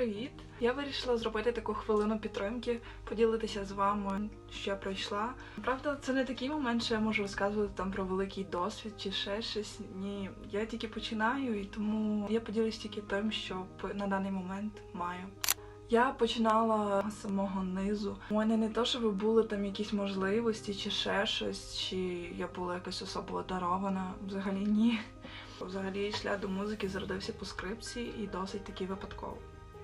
привіт! Я вирішила зробити таку хвилину підтримки, поділитися з вами, що я пройшла. Правда, це не такий момент, що я можу розказувати там про великий досвід чи ще щось. Ні, я тільки починаю, і тому я поділюсь тільки тим, що на даний момент маю. Я починала з самого низу. У мене не то, щоб були там якісь можливості чи ще щось, чи я була якось особливо дарована. Взагалі ні. Взагалі шлях до музики зародився по скрипці і досить таки випадково.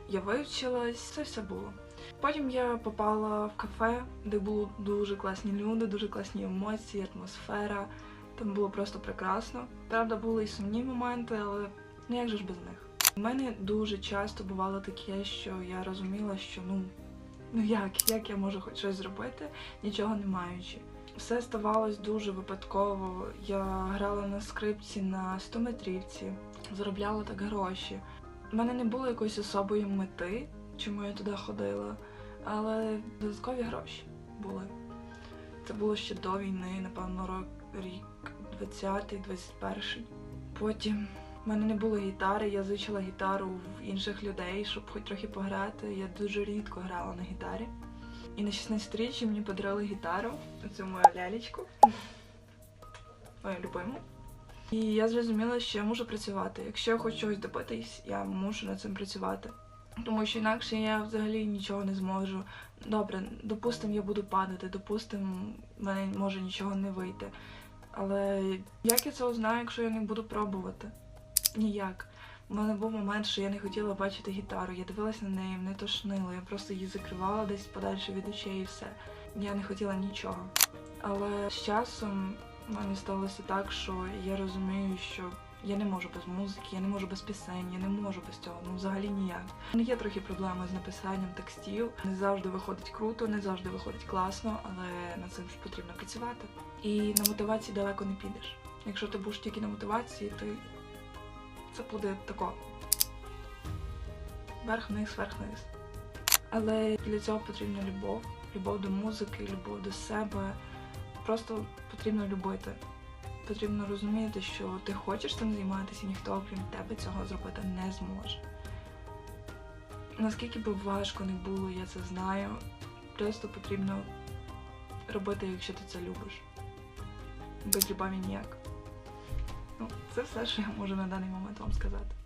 Я вивчилась, це все було. Потім я попала в кафе, де були дуже класні люди, дуже класні емоції, атмосфера. Там було просто прекрасно. Правда, були і сумні моменти, але ну як же ж без них? У мене дуже часто бувало таке, що я розуміла, що ну, ну як, як я можу хоч щось зробити, нічого не маючи. Все ставалось дуже випадково. Я грала на скрипці на 100 метрівці, заробляла так гроші. У мене не було якоїсь особої мети, чому я туди ходила, але додаткові гроші були. Це було ще до війни, напевно, рок, рік 20-й, 21-й. Потім в мене не було гітари, я зичила гітару в інших людей, щоб хоч трохи пограти. Я дуже рідко грала на гітарі. І на 16-річчі мені подарили гітару, оцю мою лялечку, мою любиму. І я зрозуміла, що я можу працювати. Якщо я хочу чогось добитись, я мушу над цим працювати. Тому що інакше я взагалі нічого не зможу. Добре, допустимо, я буду падати, допустимо, в мене може нічого не вийти. Але як я це узнаю, якщо я не буду пробувати? Ніяк. У мене був момент, що я не хотіла бачити гітару. Я дивилась на неї, мене тошнило. Я просто її закривала десь подальше від очей і все. Я не хотіла нічого. Але з часом мене сталося так, що я розумію, що я не можу без музики, я не можу без пісень, я не можу без цього. Ну взагалі ніяк. Мене є трохи проблеми з написанням текстів. Не завжди виходить круто, не завжди виходить класно, але над цим ж потрібно працювати. І на мотивації далеко не підеш. Якщо ти будеш тільки на мотивації, то це буде тако. Верх-вниз, верх-вниз. Але для цього потрібна любов, любов до музики, любов до себе. Просто потрібно любити. Потрібно розуміти, що ти хочеш цим займатися, ніхто окрім тебе цього зробити не зможе. Наскільки би важко не було, я це знаю. Просто потрібно робити, якщо ти це любиш. Без любові ніяк. Ну, це все, що я можу на даний момент вам сказати.